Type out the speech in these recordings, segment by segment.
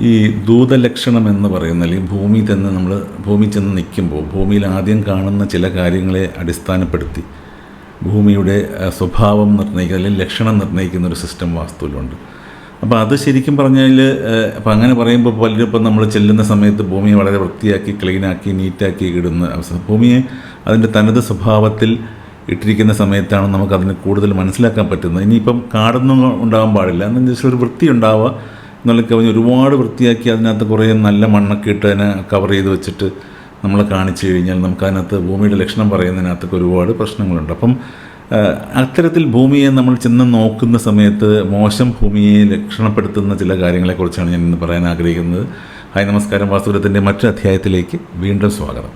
ഈ ദൂതലക്ഷണം എന്ന് പറയുന്ന അല്ലെങ്കിൽ ഭൂമി തന്നെ നമ്മൾ ഭൂമി ചെന്ന് നിൽക്കുമ്പോൾ ഭൂമിയിൽ ആദ്യം കാണുന്ന ചില കാര്യങ്ങളെ അടിസ്ഥാനപ്പെടുത്തി ഭൂമിയുടെ സ്വഭാവം നിർണയിക്കുന്ന അല്ലെങ്കിൽ ലക്ഷണം നിർണയിക്കുന്ന ഒരു സിസ്റ്റം വാസ്തുവിലുണ്ട്. അപ്പോൾ അത് ശരിക്കും പറഞ്ഞാൽ അപ്പോൾ അങ്ങനെ പറയുമ്പോൾ പലരും ഇപ്പം നമ്മൾ ചെല്ലുന്ന സമയത്ത് ഭൂമിയെ വളരെ വൃത്തിയാക്കി ക്ലീനാക്കി നീറ്റാക്കി ഇടുന്ന ഭൂമിയെ അതിന്റെ തനത് സ്വഭാവത്തിൽ ഇട്ടിരിക്കുന്ന സമയത്താണ് നമുക്ക് അതിനെ കൂടുതൽ മനസ്സിലാക്കാൻ പറ്റുന്നത്. ഇനിയിപ്പം കാടൊന്നും ഉണ്ടാകാൻ പാടില്ല. എന്നു വെച്ചാൽ ഒരു വൃത്തി ഉണ്ടാവുക എന്നുള്ള കവിഞ്ഞ് ഒരുപാട് വൃത്തിയാക്കി അതിനകത്ത് കുറേ നല്ല മണ്ണൊക്കെ ഇട്ട് അതിനെ കവർ ചെയ്ത് വെച്ചിട്ട് നമ്മൾ കാണിച്ചു കഴിഞ്ഞാൽ നമുക്കതിനകത്ത് ഭൂമിയുടെ ലക്ഷണം പറയുന്നതിനകത്തൊക്കെ ഒരുപാട് പ്രശ്നങ്ങളുണ്ട്. അപ്പം അത്തരത്തിൽ ഭൂമിയെ നമ്മൾ ചെന്ന് നോക്കുന്ന സമയത്ത് മോശം ഭൂമിയെ ലക്ഷണപ്പെടുത്തുന്ന ചില കാര്യങ്ങളെക്കുറിച്ചാണ് ഞാൻ ഇന്ന് പറയാൻ ആഗ്രഹിക്കുന്നത്. ഹായ് നമസ്കാരം. വാസ്തുരത്തിന്റെ മറ്റു അധ്യായത്തിലേക്ക് വീണ്ടും സ്വാഗതം.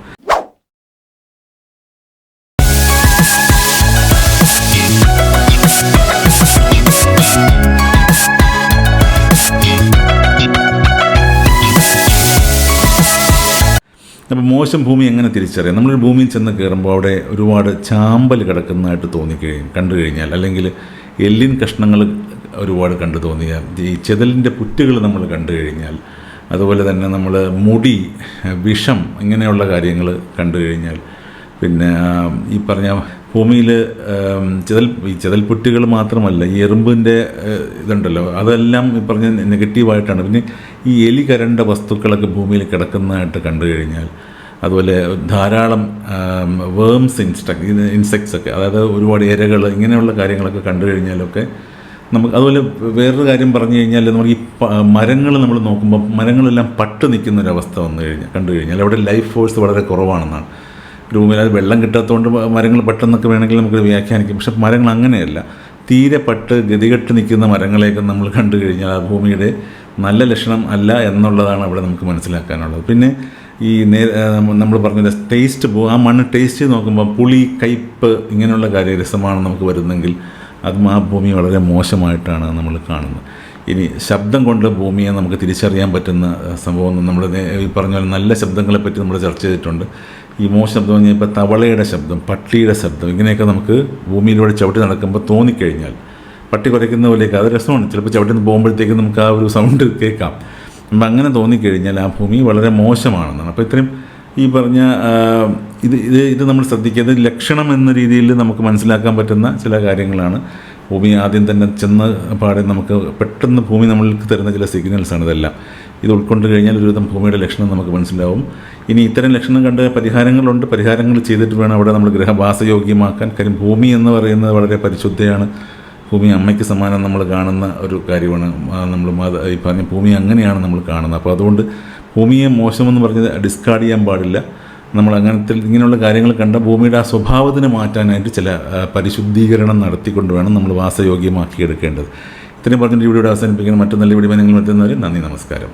അപ്പോൾ മോശം ഭൂമി എങ്ങനെ തിരിച്ചറിയാം? നമ്മൾ ഭൂമിയിൽ ചെന്ന് കയറുമ്പോൾ അവിടെ ഒരുപാട് ചാമ്പൽ കിടക്കുന്നതായിട്ട് തോന്നിക്കഴിയും കണ്ടു കഴിഞ്ഞാൽ. അല്ലെങ്കിൽ എല്ലിൻ കഷ്ണങ്ങൾ ഒരുപാട് കണ്ടു തോന്നിയാൽ. ഈ ചെതലിന്റെ പുറ്റുകൾ നമ്മൾ കണ്ടു കഴിഞ്ഞാൽ അതുപോലെ തന്നെ നമ്മൾ മുടി വിഷം ഇങ്ങനെയുള്ള കാര്യങ്ങൾ കണ്ടു കഴിഞ്ഞാൽ പിന്നെ ഈ പറഞ്ഞ ഭൂമിയിൽ ചെതൽ ഈ ചെതൽപുറ്റുകൾ മാത്രമല്ല ഈ എറുമ്പിന്റെ ഇതുണ്ടല്ലോ അതെല്ലാം ഈ പറഞ്ഞ നെഗറ്റീവായിട്ടാണ്. പിന്നെ ഈ എലി കരണ്ട വസ്തുക്കളൊക്കെ ഭൂമിയിൽ കിടക്കുന്നതായിട്ട് കണ്ടു കഴിഞ്ഞാൽ അതുപോലെ ധാരാളം വേംസ് ഇൻസ്റ്റക് ഇൻസെക്ട്സ് ഒക്കെ അതായത് ഒരുപാട് ഇരകൾ ഇങ്ങനെയുള്ള കാര്യങ്ങളൊക്കെ കണ്ടു കഴിഞ്ഞാലൊക്കെ നമുക്ക് അതുപോലെ വേറൊരു കാര്യം പറഞ്ഞു കഴിഞ്ഞാൽ നമ്മൾ ഈ മരങ്ങൾ നമ്മൾ നോക്കുമ്പോൾ മരങ്ങളെല്ലാം പട്ട് നിൽക്കുന്ന ഒരു അവസ്ഥ വന്നു കഴിഞ്ഞാൽ കണ്ടു കഴിഞ്ഞാൽ അവിടെ ലൈഫ് ഫോഴ്സ് വളരെ കുറവാണെന്നാണ്. ഭൂമിയിൽ അത് വെള്ളം കിട്ടാത്തതുകൊണ്ട് മരങ്ങൾ പെട്ടെന്നൊക്കെ വേണമെങ്കിൽ നമുക്ക് വ്യാഖ്യാനിക്കും. പക്ഷെ മരങ്ങൾ അങ്ങനെയല്ല. തീരെ പട്ട് ഗതികെട്ട് നിൽക്കുന്ന മരങ്ങളെയൊക്കെ നമ്മൾ കണ്ടു കഴിഞ്ഞാൽ ആ ഭൂമിയുടെ നല്ല ലക്ഷണം അല്ല എന്നുള്ളതാണ് അവിടെ നമുക്ക് മനസ്സിലാക്കാനുള്ളത്. പിന്നെ ഈ നേ നമ്മൾ പറഞ്ഞ ടേസ്റ്റ് പോ ആ മണ്ണ് ടേസ്റ്റ് നോക്കുമ്പോൾ പുളി കയ്പ്പ് ഇങ്ങനെയുള്ള കാര്യ രസമാണ് നമുക്ക് വരുന്നെങ്കിൽ അതും ആ ഭൂമി വളരെ മോശമായിട്ടാണ് നമ്മൾ കാണുന്നത്. ഇനി ശബ്ദം കൊണ്ട് ഭൂമിയെ നമുക്ക് തിരിച്ചറിയാൻ പറ്റുന്ന സംഭവം നമ്മൾ ഈ പറഞ്ഞ പോലെ നല്ല ശബ്ദങ്ങളെ പറ്റി നമ്മൾ ചർച്ച ചെയ്തിട്ടുണ്ട്. ഈ മോശബ്ദം ശബ്ദം എന്ന് ഇപ്പോൾ തവളയുടെ ശബ്ദം പട്ടിയുടെ ശബ്ദം ഇങ്ങനെയൊക്കെ നമുക്ക് ഭൂമിയിലൂടെ ചവിട്ടി നടക്കുമ്പോൾ തോന്നിക്കഴിഞ്ഞാൽ പട്ടി കുരയ്ക്കുന്ന പോലെയൊക്കെ അത് രസമാണ്. ചിലപ്പോൾ ചവിട്ടി നിന്ന് പോകുമ്പോഴത്തേക്ക് നമുക്ക് ആ ഒരു സൗണ്ട് കേൾക്കാം. അപ്പം അങ്ങനെ തോന്നിക്കഴിഞ്ഞാൽ ആ ഭൂമി വളരെ മോശമാണെന്നാണ്. അപ്പോൾ ഇത്രയും ഈ പറഞ്ഞ ഇത് ഇത് ഇത് നമ്മൾ ശ്രദ്ധിക്കുന്നത് ലക്ഷണം എന്ന രീതിയിൽ നമുക്ക് മനസ്സിലാക്കാൻ പറ്റുന്ന ചില കാര്യങ്ങളാണ്. ഭൂമി ആദ്യം തന്നെ ചെന്ന് പാടെ നമുക്ക് പെട്ടെന്ന് ഭൂമി നമ്മൾക്ക് തരുന്ന ചില സിഗ്നൽസാണ് ഇതെല്ലാം. ഇത് ഉൾക്കൊണ്ട് കഴിഞ്ഞാൽ ഒരുവിധം ഭൂമിയുടെ ലക്ഷണം നമുക്ക് മനസ്സിലാവും. ഇനി ഇത്തരം ലക്ഷണം കണ്ട് പരിഹാരങ്ങളുണ്ട്. പരിഹാരങ്ങൾ ചെയ്തിട്ട് വേണം അവിടെ നമ്മൾ ഗ്രഹവാസയോഗ്യമാക്കാൻ കാര്യം ഭൂമി എന്ന് പറയുന്നത് വളരെ പരിശുദ്ധയാണ്. ഭൂമി അമ്മയ്ക്ക് സമാനം നമ്മൾ കാണുന്ന ഒരു കാര്യമാണ്. നമ്മൾ ഈ പറഞ്ഞ ഭൂമി അങ്ങനെയാണ് നമ്മൾ കാണുന്നത്. അപ്പോൾ അതുകൊണ്ട് ഭൂമിയെ മോശമെന്ന് പറഞ്ഞത് ഡിസ്കാർഡ് ചെയ്യാൻ പാടില്ല. നമ്മൾ അങ്ങനത്തെ ഇങ്ങനെയുള്ള കാര്യങ്ങൾ കണ്ട ഭൂമിയുടെ ആ സ്വഭാവത്തിന് മാറ്റാനായിട്ട് ചില പരിശുദ്ധീകരണം നടത്തിക്കൊണ്ട് വേണം നമ്മൾ വാസയോഗ്യമാക്കി എടുക്കേണ്ടത് ഇത്രയും പറഞ്ഞിട്ട് ഇവിടെ അവസാനിപ്പിക്കുന്ന. മറ്റു നല്ല നിങ്ങൾ എത്തുന്നവരെ നന്ദി നമസ്കാരം.